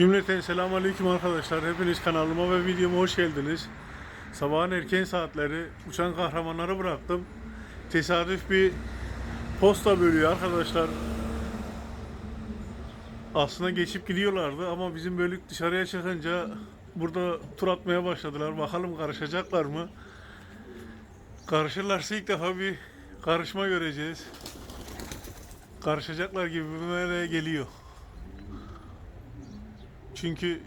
Cümleten selamun aleyküm arkadaşlar. Hepiniz kanalıma ve videoma hoş geldiniz. Sabahın erken saatleri uçan kahramanları bıraktım. Tesadüf bir posta bölüyor arkadaşlar. Aslında geçip gidiyorlardı ama bizim bölük dışarıya çıkınca burada tur atmaya başladılar. Bakalım karışacaklar mı? Karışırlarsa ilk defa bir karışma göreceğiz. Karışacaklar gibi böyle geliyor. Çünkü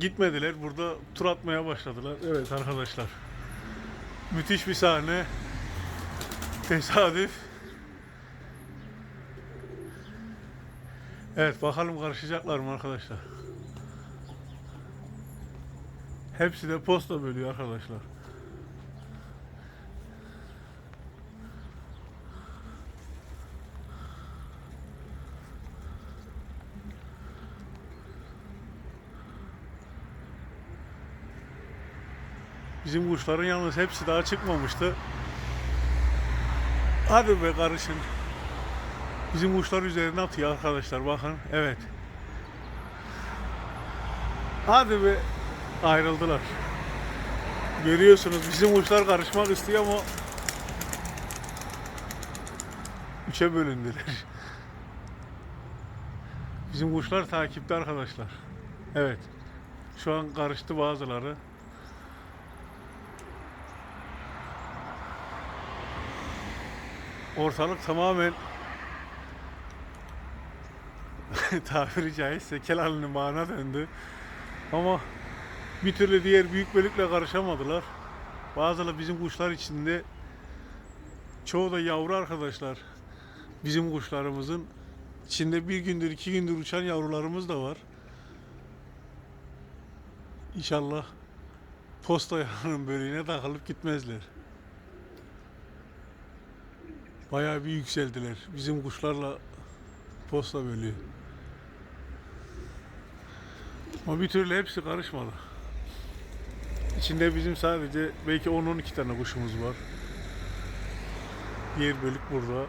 gitmediler. Burada tur atmaya başladılar. Evet arkadaşlar. Müthiş bir sahne. Tesadüf. Evet bakalım karışacaklar mı arkadaşlar. Hepsi de posta bölüyor arkadaşlar. Bizim kuşların yalnız hepsi daha çıkmamıştı. Hadi be karışın. Bizim kuşlar üzerine atıyor arkadaşlar bakın. Evet. Hadi be. Ayrıldılar. Görüyorsunuz bizim kuşlar karışmak istiyor ama üçe bölündüler. Bizim kuşlar takipte arkadaşlar. Evet. Şu an karıştı bazıları. Ortalık tamamen tabiri caizse Kelal'ın bağına döndü. Ama bir türlü diğer büyük bölükle karışamadılar. Bazıları bizim kuşlar içinde çoğu da yavru arkadaşlar. Bizim kuşlarımızın içinde bir gündür iki gündür uçan yavrularımız da var. İnşallah posta yarının bölüğüne takılıp gitmezler. Bayağı bir yükseldiler. Bizim kuşlarla posta bölüyor. Ama bir türlü hepsi karışmadı. İçinde bizim sadece belki 10-12 tane kuşumuz var. Diğer bölük burada.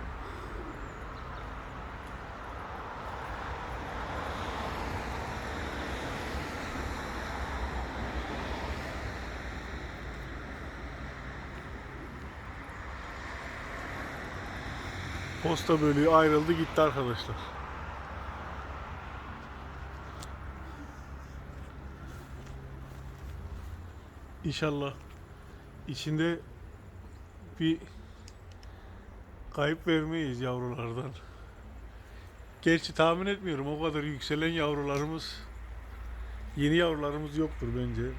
Posta bölüğü ayrıldı gitti arkadaşlar. İnşallah içinde bir kayıp vermeyiz yavrulardan. Gerçi tahmin etmiyorum o kadar yükselen yavrularımız yeni yavrularımız yoktur bence.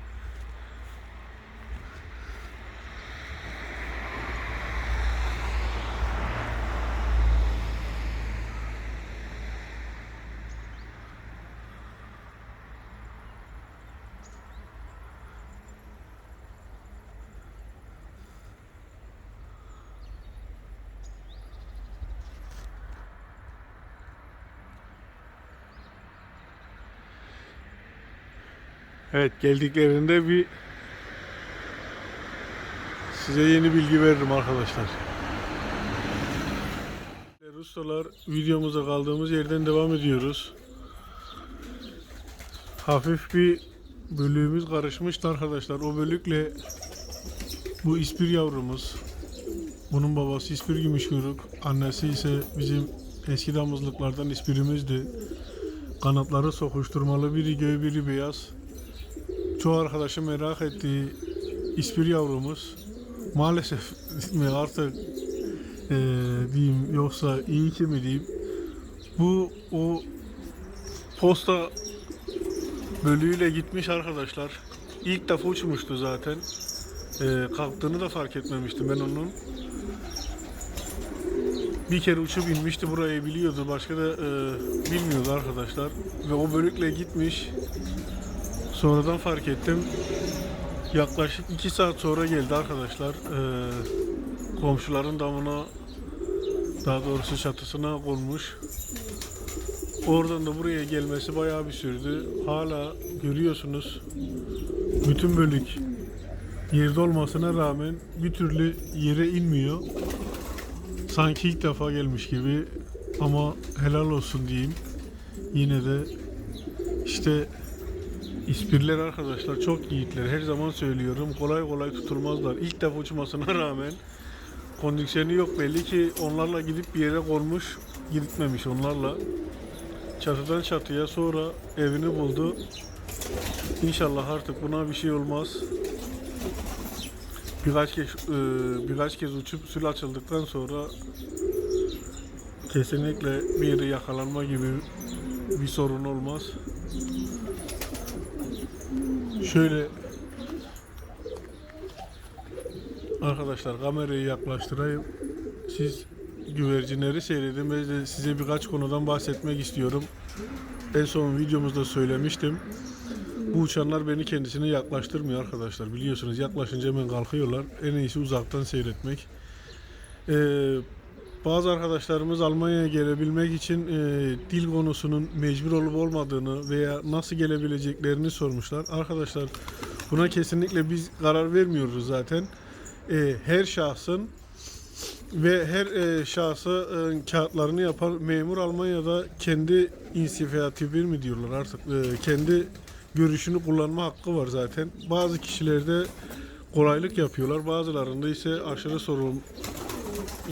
Evet geldiklerinde bir size yeni bilgi veririm arkadaşlar. Ustalar videomuza kaldığımız yerden devam ediyoruz. Hafif bir bölüğümüz karışmıştı arkadaşlar. O bölükle bu ispir yavrumuz. Bunun babası ispir gümüşkuyruk. Annesi ise bizim eski damızlıklardan ispirimizdi. Kanatları sokuşturmalı biri göğü biri beyaz çoğu arkadaşım merak ettiği ispir yavrumuz maalesef mi artık eee, diyeyim yoksa iyi ki mi diyeyim bu o posta bölüğüyle gitmiş arkadaşlar. İlk defa uçmuştu zaten. Eee, kalktığını da fark etmemiştim ben onun. Bir kere uçup inmişti burayı biliyordu. Başka da eee, bilmiyordu arkadaşlar. Ve o bölükle gitmiş Sonradan fark ettim. Yaklaşık 2 saat sonra geldi arkadaşlar. Ee, komşuların damına daha doğrusu çatısına konmuş. Oradan da buraya gelmesi bayağı bir sürdü. Hala görüyorsunuz bütün bölük yerde olmasına rağmen bir türlü yere inmiyor. Sanki ilk defa gelmiş gibi ama helal olsun diyeyim. Yine de İşte ispirler arkadaşlar çok yiğitler. Her zaman söylüyorum kolay kolay tutulmazlar. İlk defa uçmasına rağmen kondisyonu yok belli ki onlarla gidip bir yere konmuş gitmemiş onlarla. Çatıdan çatıya sonra evini buldu. İnşallah artık buna bir şey olmaz. Birkaç kez e, birkaç kez uçup sül açıldıktan sonra kesinlikle bir yere yakalanma gibi bir sorun olmaz. Şöyle arkadaşlar kamerayı yaklaştırayım. Siz güvercinleri seyredin. De size birkaç konudan bahsetmek istiyorum. En son videomuzda söylemiştim. Bu uçanlar beni kendisine yaklaştırmıyor arkadaşlar. Biliyorsunuz yaklaşınca hemen kalkıyorlar. En iyisi uzaktan seyretmek. Ee, bazı arkadaşlarımız Almanya'ya gelebilmek için e, dil konusunun mecbur olup olmadığını veya nasıl gelebileceklerini sormuşlar. Arkadaşlar buna kesinlikle biz karar vermiyoruz zaten. E, her şahsın ve her e, şahsa e, kağıtlarını yapan memur Almanya'da kendi inisiyatif mi diyorlar artık e, kendi görüşünü kullanma hakkı var zaten. Bazı kişilerde kolaylık yapıyorlar. Bazılarında ise aşırı sorun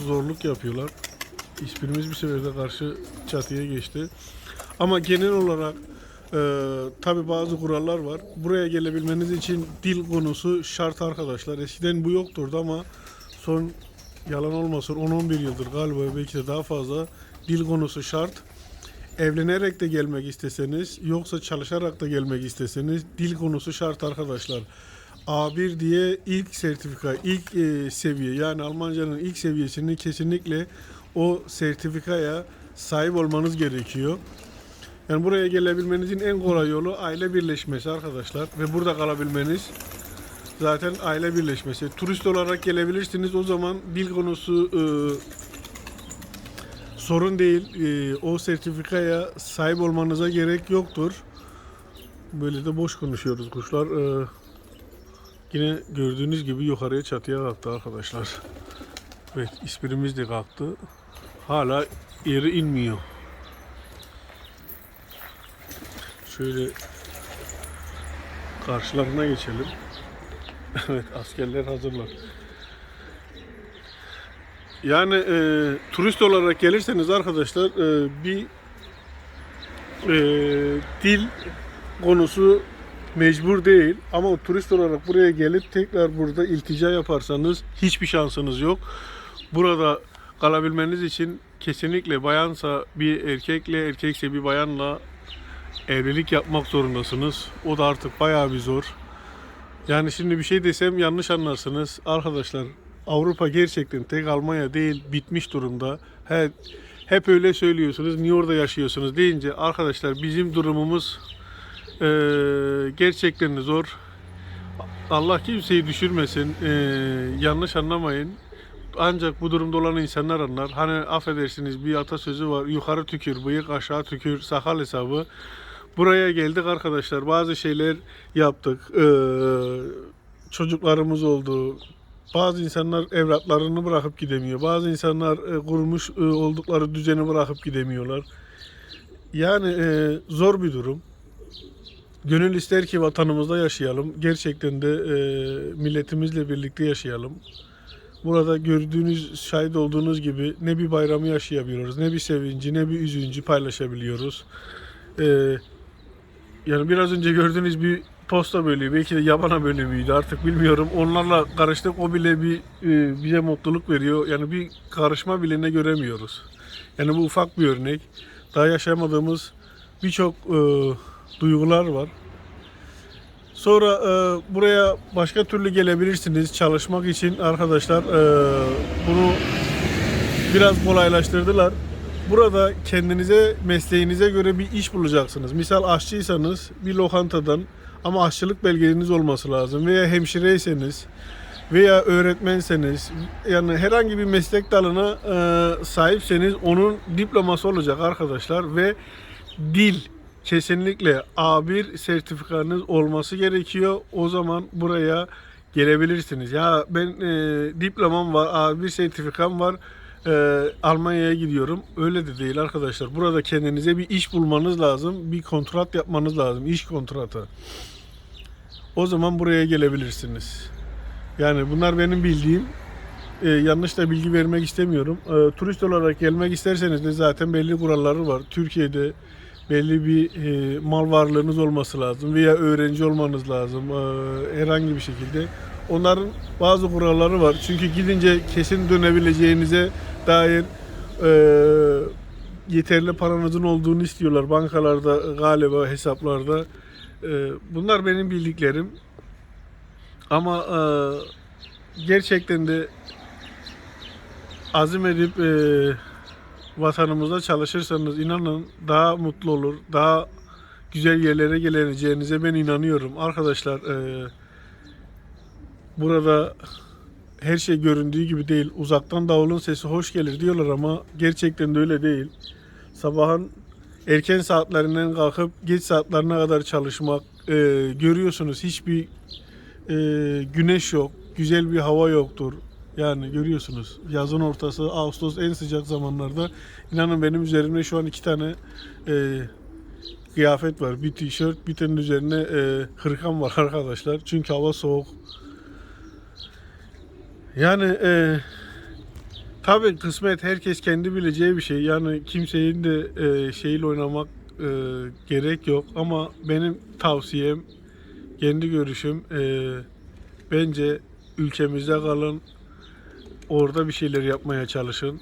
zorluk yapıyorlar. İsprimiz bir seferde karşı çatıya geçti. Ama genel olarak e, tabi bazı kurallar var. Buraya gelebilmeniz için dil konusu şart arkadaşlar. Eskiden bu yokturdu ama son yalan olmasın 10-11 yıldır galiba belki de daha fazla dil konusu şart. Evlenerek de gelmek isteseniz yoksa çalışarak da gelmek isteseniz dil konusu şart arkadaşlar. A1 diye ilk sertifika, ilk e, seviye yani Almancanın ilk seviyesini kesinlikle o sertifikaya sahip olmanız gerekiyor. Yani buraya gelebilmenizin en kolay yolu aile birleşmesi arkadaşlar ve burada kalabilmeniz zaten aile birleşmesi. Turist olarak gelebilirsiniz o zaman dil konusu e, sorun değil. E, o sertifikaya sahip olmanıza gerek yoktur. Böyle de boş konuşuyoruz kuşlar. E, yine gördüğünüz gibi yukarıya çatıya kalktı arkadaşlar. Evet ispirimiz de kalktı. Hala yeri inmiyor. Şöyle karşılarına geçelim. evet askerler hazırlar. Yani e, turist olarak gelirseniz arkadaşlar e, bir e, dil konusu mecbur değil ama turist olarak buraya gelip tekrar burada iltica yaparsanız hiçbir şansınız yok. Burada kalabilmeniz için kesinlikle bayansa bir erkekle erkekse bir bayanla evlilik yapmak zorundasınız. O da artık bayağı bir zor. Yani şimdi bir şey desem yanlış anlarsınız. Arkadaşlar Avrupa gerçekten tek Almanya değil bitmiş durumda. He, hep öyle söylüyorsunuz. Niye orada yaşıyorsunuz deyince arkadaşlar bizim durumumuz e, gerçekten zor. Allah kimseyi düşürmesin. E, yanlış anlamayın. Ancak bu durumda olan insanlar anlar. Hani affedersiniz bir atasözü var. Yukarı tükür, bıyık aşağı tükür, sakal hesabı. Buraya geldik arkadaşlar. Bazı şeyler yaptık. Ee, çocuklarımız oldu. Bazı insanlar evlatlarını bırakıp gidemiyor. Bazı insanlar e, kurmuş e, oldukları düzeni bırakıp gidemiyorlar. Yani e, zor bir durum. Gönül ister ki vatanımızda yaşayalım. Gerçekten de e, milletimizle birlikte yaşayalım. Burada gördüğünüz, şahit olduğunuz gibi ne bir bayramı yaşayabiliyoruz, ne bir sevinci, ne bir üzüncü paylaşabiliyoruz. Ee, yani biraz önce gördüğünüz bir posta bölüğü, belki de yabana bölümüydü artık bilmiyorum. Onlarla karıştık, o bile bir e, bize mutluluk veriyor. Yani bir karışma bile ne göremiyoruz. Yani bu ufak bir örnek. Daha yaşamadığımız birçok e, duygular var. Sonra e, buraya başka türlü gelebilirsiniz çalışmak için arkadaşlar. E, bunu biraz kolaylaştırdılar. Burada kendinize, mesleğinize göre bir iş bulacaksınız. Misal aşçıysanız bir lokantadan ama aşçılık belgeniz olması lazım. Veya hemşireyseniz veya öğretmenseniz yani herhangi bir meslek dalına e, sahipseniz onun diploması olacak arkadaşlar ve dil kesinlikle A1 sertifikanız olması gerekiyor. O zaman buraya gelebilirsiniz. Ya ben e, diplomam var, A1 sertifikam var. e, Almanya'ya gidiyorum. Öyle de değil arkadaşlar. Burada kendinize bir iş bulmanız lazım. Bir kontrat yapmanız lazım. İş kontratı. O zaman buraya gelebilirsiniz. Yani bunlar benim bildiğim. E, yanlış da bilgi vermek istemiyorum. E, turist olarak gelmek isterseniz de zaten belli kuralları var. Türkiye'de belli bir e, mal varlığınız olması lazım veya öğrenci olmanız lazım e, herhangi bir şekilde. Onların bazı kuralları var. Çünkü gidince kesin dönebileceğinize dair e, yeterli paranızın olduğunu istiyorlar bankalarda galiba hesaplarda. E, bunlar benim bildiklerim. Ama e, gerçekten de azim edip e, vatanımızda çalışırsanız inanın daha mutlu olur, daha güzel yerlere geleceğinize ben inanıyorum. Arkadaşlar e, burada her şey göründüğü gibi değil. Uzaktan davulun sesi hoş gelir diyorlar ama gerçekten de öyle değil. Sabahın erken saatlerinden kalkıp geç saatlerine kadar çalışmak e, görüyorsunuz hiçbir e, güneş yok, güzel bir hava yoktur. Yani görüyorsunuz yazın ortası Ağustos en sıcak zamanlarda inanın benim üzerimde şu an iki tane e, kıyafet var. Bir tişört bir tane üzerine e, hırkam var arkadaşlar. Çünkü hava soğuk. Yani e, tabii kısmet herkes kendi bileceği bir şey. Yani kimsenin de e, şeyle oynamak e, gerek yok. Ama benim tavsiyem kendi görüşüm e, bence ülkemizde kalın orada bir şeyler yapmaya çalışın.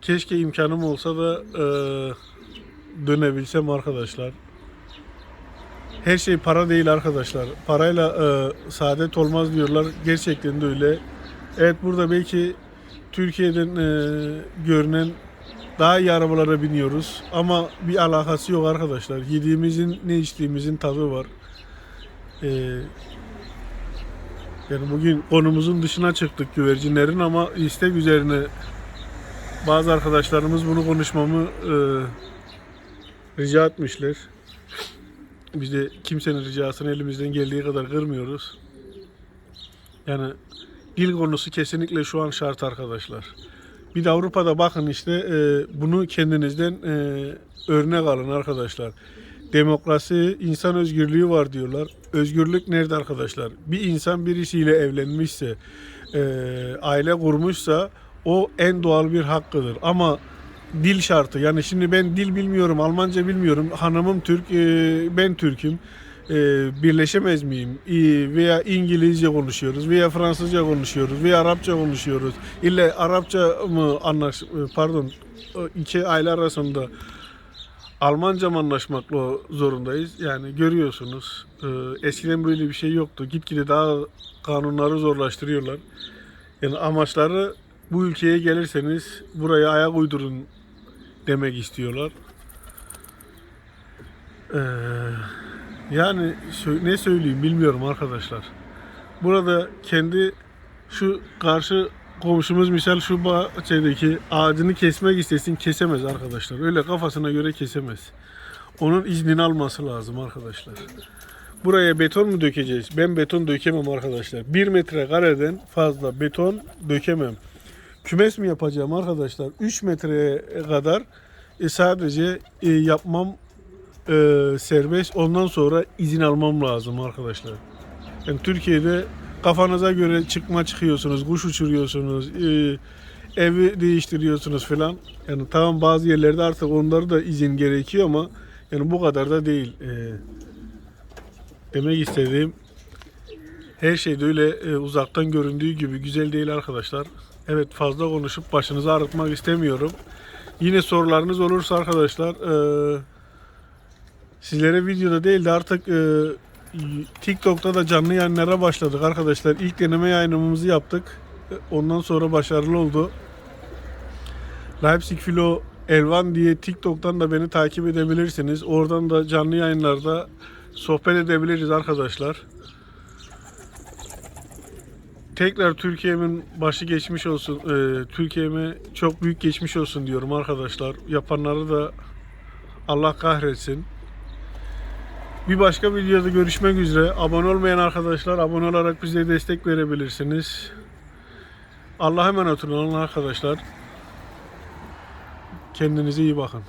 Keşke imkanım olsa da e, dönebilsem arkadaşlar. Her şey para değil arkadaşlar. Parayla e, saadet olmaz diyorlar. Gerçekten de öyle. Evet burada belki Türkiye'den e, görünen daha iyi arabalara biniyoruz. Ama bir alakası yok arkadaşlar. Yediğimizin ne içtiğimizin tadı var. E, yani bugün konumuzun dışına çıktık güvercinlerin ama istek üzerine bazı arkadaşlarımız bunu konuşmamı e, rica etmişler. Biz de kimsenin ricasını elimizden geldiği kadar kırmıyoruz. Yani dil konusu kesinlikle şu an şart arkadaşlar. Bir de Avrupa'da bakın işte e, bunu kendinizden e, örnek alın arkadaşlar. Demokrasi, insan özgürlüğü var diyorlar. Özgürlük nerede arkadaşlar? Bir insan birisiyle evlenmişse, e, aile kurmuşsa o en doğal bir hakkıdır. Ama dil şartı. Yani şimdi ben dil bilmiyorum, Almanca bilmiyorum. Hanımım Türk, e, ben Türk'üm. E, birleşemez miyim? E, veya İngilizce konuşuyoruz, veya Fransızca konuşuyoruz, veya Arapça konuşuyoruz. İlle Arapça mı anlaş, e, pardon, o iki aile arasında Almanca mı anlaşmakla zorundayız? Yani görüyorsunuz e, eskiden böyle bir şey yoktu. Gitgide daha kanunları zorlaştırıyorlar. Yani amaçları bu ülkeye gelirseniz buraya ayak uydurun demek istiyorlar. Ee, yani ne söyleyeyim bilmiyorum arkadaşlar. Burada kendi şu karşı komşumuz misal şu bahçedeki ağacını kesmek istesin kesemez arkadaşlar. Öyle kafasına göre kesemez. Onun iznini alması lazım arkadaşlar. Buraya beton mu dökeceğiz? Ben beton dökemem arkadaşlar. 1 metre kareden fazla beton dökemem. Kümes mi yapacağım arkadaşlar? 3 metreye kadar e, sadece e, yapmam e, serbest. Ondan sonra izin almam lazım arkadaşlar. Yani Türkiye'de kafanıza göre çıkma çıkıyorsunuz, kuş uçuruyorsunuz, e, evi değiştiriyorsunuz falan. Yani tamam bazı yerlerde artık onları da izin gerekiyor ama yani bu kadar da değil. E, demek istediğim her şey de öyle e, uzaktan göründüğü gibi güzel değil arkadaşlar. Evet fazla konuşup başınızı ağrıtmak istemiyorum. Yine sorularınız olursa arkadaşlar sizlere videoda değil de artık TikTok'ta da canlı yayınlara başladık arkadaşlar. İlk deneme yayınımızı yaptık. Ondan sonra başarılı oldu. Leipzig Filo Elvan diye TikTok'tan da beni takip edebilirsiniz. Oradan da canlı yayınlarda sohbet edebiliriz arkadaşlar. Tekrar Türkiye'min başı geçmiş olsun. E, Türkiye'me çok büyük geçmiş olsun diyorum arkadaşlar. Yapanları da Allah kahretsin. Bir başka videoda görüşmek üzere. Abone olmayan arkadaşlar abone olarak bize destek verebilirsiniz. Allah'a emanet olun arkadaşlar. Kendinize iyi bakın.